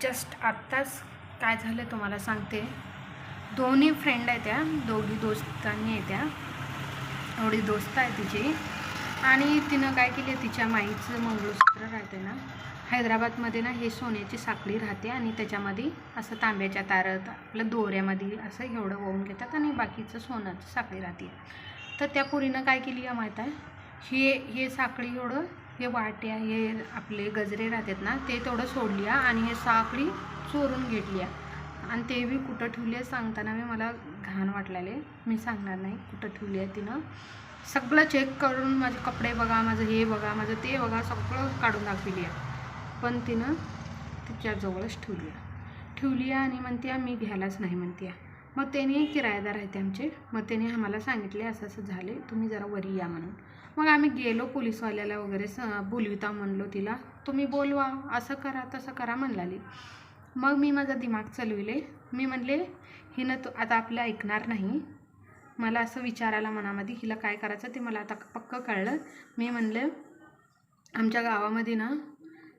Just आत्ताच काय झालं तुम्हाला सांगते. दोन्ही फ्रेंड आहेत त्या दोघी दोस्तांनी आहे त्या. एवढी दोस्त आहे तिची. आणि तिनं काय केली तिच्या माईचं मंगळसूत्र राहते ना हैदराबादमध्ये ना हे सोन्याची साखळी राहते आणि त्याच्यामध्ये असं तांब्याच्या तारत आपलं दोऱ्यामध्ये असं एवढं होऊन घेतात आणि बाकीचं सोन्याची साखळी राहते. तर त्या पुरीनं काय केली आहे माहीत आहे? हे हे साखळी एवढं हे वाट्या हे आपले गजरे राहतात ना ते तेवढं सोडली आणि हे साखळी चोरून घेतली आहे आणि ते बी कुठं ठेवली आहे सांगताना मी मला घाण वाटलेले. मी सांगणार नाही कुठं ठेवली आहे तिनं. सगळं चेक करून माझे कपडे बघा माझं हे बघा माझं ते बघा सगळं काढून दाखवली आहे. पण तिनं तिच्याजवळच ठेवली ठेवली आहे आणि म्हणते मी घ्यायलाच नाही म्हणते. मग त्याने किरायेदार आहेत आमचे. मग त्याने आम्हाला सांगितले असं असं झाले तुम्ही जरा वरी या म्हणून. मग आम्ही गेलो पोलीसवाल्याला वगैरे स बोलविता म्हणलो तिला. तुम्ही बोलवा असं करा तसं करा म्हणलाली. मग मी माझा दिमाग चालविले. मी म्हणले हिनं तो आता आपलं ऐकणार नाही. मला असं विचारायला मनामध्ये हिला काय करायचं ते मला आता पक्कं कळलं. मी म्हणलं आमच्या गावामध्ये ना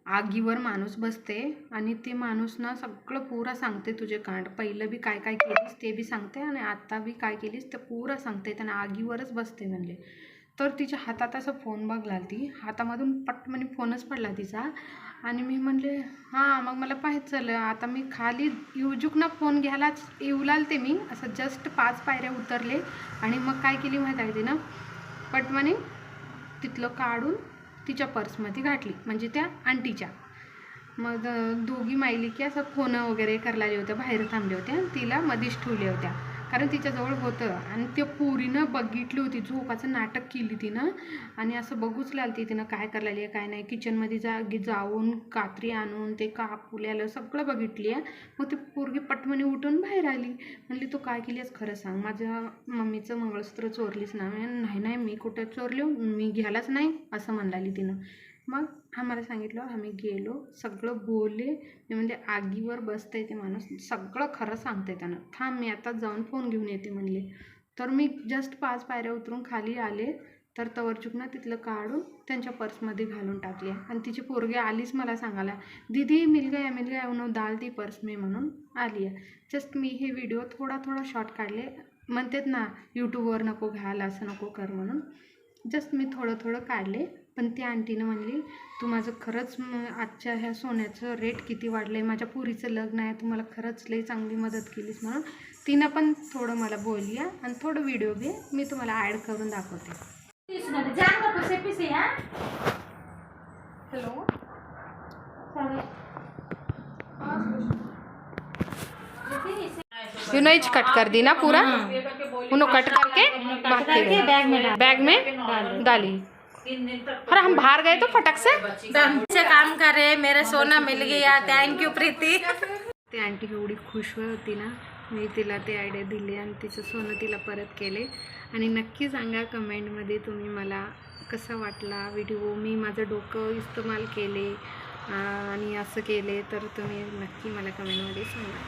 आगीवर माणूस बसते आणि ते माणूस ना सगळं पुरा सांगते तुझे कांड. पहिलं बी काय काय केलीस ते बी सांगते आणि आत्ता बी काय केलीस ते पुरा सांगते त्यांना आगीवरच बसते म्हणले तर तिच्या हातात असं फोन बघला ती. हातामधून पट म्हणे फोनच पडला तिचा. आणि मी म्हणले हां मग मला पाहिजे झालं आता मी खाली युजुकना फोन घ्यायलाच येऊ लागते मी. असं जस्ट पाच पायऱ्या उतरले. आणि मग काय केली माहीत आहे तिनं? पट म्हणे तिथलं काढून तिच्या पर्समध्ये घातली म्हणजे त्या आंटीच्या. मग दोघी मायली की असं फोनं वगैरे करायला होत्या बाहेर थांबल्या होत्या तिला मधीच ठेवल्या होत्या. कारण तिच्याजवळ होतं. आणि त्या पोरीनं बघितली होती झोपाचं नाटक केली तिनं. आणि असं बघूच लागली तिनं काय करायला आहे काय नाही. किचनमध्ये जा जाऊन कात्री आणून ते कापुल्याला सगळं बघितली आहे मग ती पोरगी पटमणी उठून बाहेर आली. म्हणली तू काय केलीस खरं सांग. माझ्या मम्मीचं मंगळसूत्र चोरलीस ना. नाही नाही मी कुठं चोरलो? मी घ्यायलाच नाही असं म्हणाली तिनं. मग आम्हाला सांगितलं आम्ही गेलो सगळं बोलले मी म्हणजे आगीवर बसतंय ते माणूस सगळं खरं सांगते त्यानं. थांब मी आता जाऊन फोन घेऊन येते म्हणले. तर मी जस्ट पाच पायऱ्या उतरून खाली आले तर तवरचुकनं तिथलं काढून त्यांच्या पर्समध्ये घालून टाकली. आणि तिची पोरगी आलीच मला सांगायला दिदी मिल गया मिल गया म्हणून दाल ती पर्स मी म्हणून आली आहे. जस्ट मी हे व्हिडिओ थोडा थोडा शॉर्ट काढले. म्हणतात ना यूट्यूबवर नको घ्यायला असं नको कर म्हणून. जस्ट मी थोडं थोडं काढले. पण त्या आंटीनं म्हणली तू माझं खरंच आजच्या ह्या सोन्याचं रेट किती वाढलं आहे माझ्या पुरीचं लग्न आहे तू मला खरंच लई चांगली मदत केलीस म्हणून. तिनं पण थोडं मला बोलली आणि थोडं व्हिडिओ बी मी तुम्हाला ॲड करून दाखवते. हॅलो यूनोज कट कर दी ना पूरा उन्हों कट करके बाकी बैग में डाल। और हम बाहर गए तो फटक से? से काम कर रहे मेरा सोना मिल गया। Thank you Preeti. ती आंटी एवढी खुश होती ना. मी तिला ते आयडिया दिली आणि तिचं सोनं तिला परत केले. आणि नक्की सांगा कमेंटमध्ये तुम्ही मला कसा वाटला व्हिडिओ मी माझं डोकं इस्तेमाल केले आणि असं केले तर तुम्ही नक्की मला कमेंटमध्ये सांगा.